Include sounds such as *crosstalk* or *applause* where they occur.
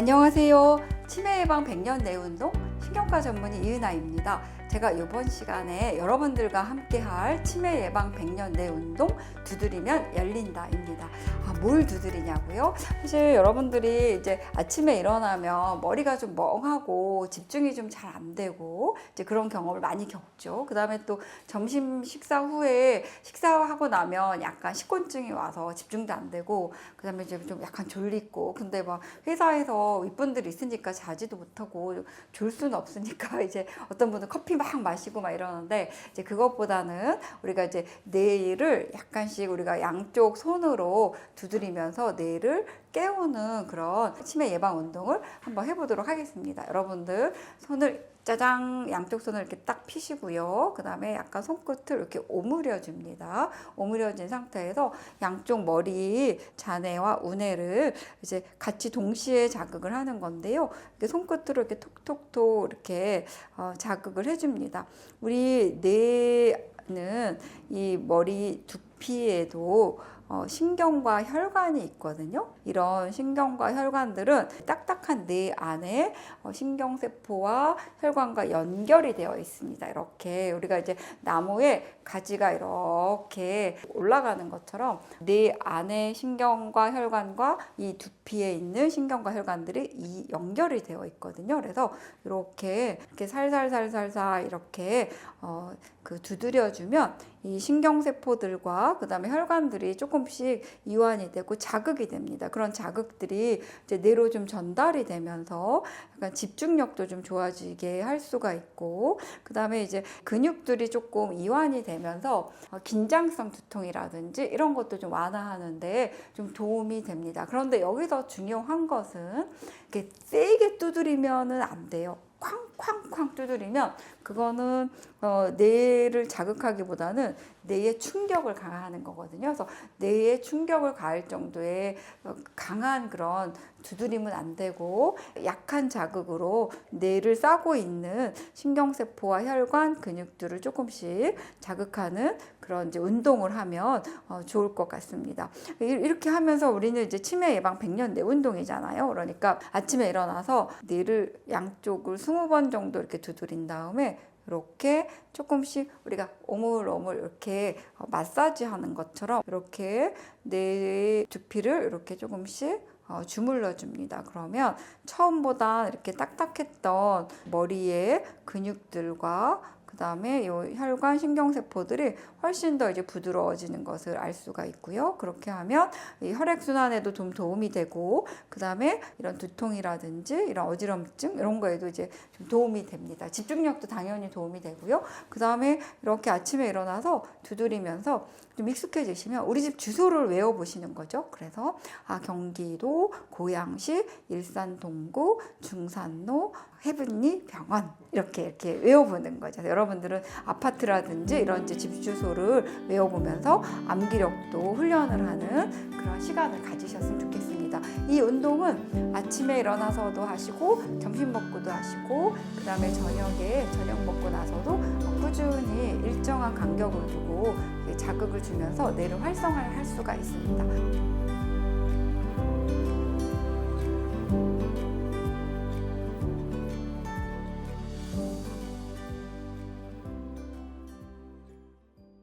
안녕하세요. 치매 예방 100년 내 운동 신경과 전문의 이은아입니다. 제가 이번 시간에 여러분들과 함께 할 치매 예방 100년 내 운동 두드리면 열린다입니다. 아, 뭘 두드리냐고요? 사실 여러분들이 이제 아침에 일어나면 머리가 좀 멍하고 집중이 좀 잘 안 되고 이제 그런 경험을 많이 겪죠. 그 다음에 또 점심 식사 후에 식사 하고 나면 약간 식곤증이 와서 집중도 안 되고 그 다음에 이제 좀 약간 졸리고 근데 막 회사에서 윗분들이 있으니까 자지도 못하고 졸 수는 없으니까 *laughs* 이제 어떤 분은 커피 막 마시고 막 이러는데 이제 그것보다는 우리가 이제 뇌를 약간씩 우리가 양쪽 손으로 두드리면서 뇌를 깨우는 그런 치매 예방 운동을 한번 해보도록 하겠습니다. 여러분들 손을 짜장 양쪽 손을 이렇게 딱 피시고요. 그 다음에 약간 손끝을 이렇게 오므려 줍니다. 오므려진 상태에서 양쪽 머리 잔해와 우뇌를 이제 같이 동시에 자극을 하는 건데요. 이렇게 손끝으로 이렇게 톡톡톡 이렇게 어, 자극을 해줍니다. 우리 뇌는 이 머리 두피에도 어, 신경과 혈관이 있거든요. 이런 신경과 혈관들은 딱딱한 뇌 안에 어, 신경세포와 혈관과 연결이 되어 있습니다. 이렇게 우리가 이제 나무에 가지가 이렇게 올라가는 것처럼 뇌 안에 신경과 혈관과 이 두피에 있는 신경과 혈관들이 이 연결이 되어 있거든요. 그래서 이렇게 이렇게 살살살살살 이렇게 어, 그 두드려주면 이 신경세포들과 그 다음에 혈관들이 조금 씩 이완이 되고 자극이 됩니다. 그런 자극들이 이제 뇌로 좀 전달이 되면서 약간 집중력도 좀 좋아지게 할 수가 있고 그 다음에 이제 근육들이 조금 이완이 되면서 어, 긴장성 두통이라든지 이런 것도 좀 완화하는데 좀 도움이 됩니다. 그런데 여기서 중요한 것은 이렇게 세게 두드리면은 안 돼요. 쾅쾅쾅 두드리면 그거는 어, 뇌를 자극하기보다는 뇌에 충격을 가하는 거거든요. 그래서 뇌에 충격을 가할 정도의 어, 강한 그런 두드림은 안 되고 약한 자극으로 뇌를 싸고 있는 신경세포와 혈관 근육들을 조금씩 자극하는 그런 이제 운동을 하면 어, 좋을 것 같습니다. 이- 이렇게 하면서 우리는 이제 치매 예방 100년 내 운동이잖아요. 그러니까 아침에 일어나서 뇌를 양쪽을 20번 정도 이렇게 두드린 다음에 이렇게 조금씩 우리가 오물오물 이렇게 어, 마사지 하는 것처럼 이렇게 내 두피를 이렇게 조금씩 어, 주물러 줍니다. 그러면 처음보다 이렇게 딱딱했던 머리의 근육들과 그 다음에 이 혈관 신경세포들이 훨씬 더 이제 부드러워지는 것을 알 수가 있고요. 그렇게 하면 이 혈액순환에도 좀 도움이 되고, 그 다음에 이런 두통이라든지 이런 어지럼증 이런 거에도 이제 좀 도움이 됩니다. 집중력도 당연히 도움이 되고요. 그 다음에 이렇게 아침에 일어나서 두드리면서 좀 익숙해지시면 우리 집 주소를 외워보시는 거죠. 그래서 아 경기도 고양시 일산 동구 중산로 해븐리 병원 이렇게 이렇게 외워보는 거죠. 여러분들은 아파트라든지 이런 집 주소를 외워보면서 암기력도 훈련을 하는 그런 시간을 가지셨으면 좋겠습니다. 이 운동은 아침에 일어나서도 하시고 점심 먹고도 하시고 그 다음에 저녁에 저녁 먹고 나서도 꾸준히 일정한 간격을 두고 자극을 주면서 뇌를 활성화할 수가 있습니다.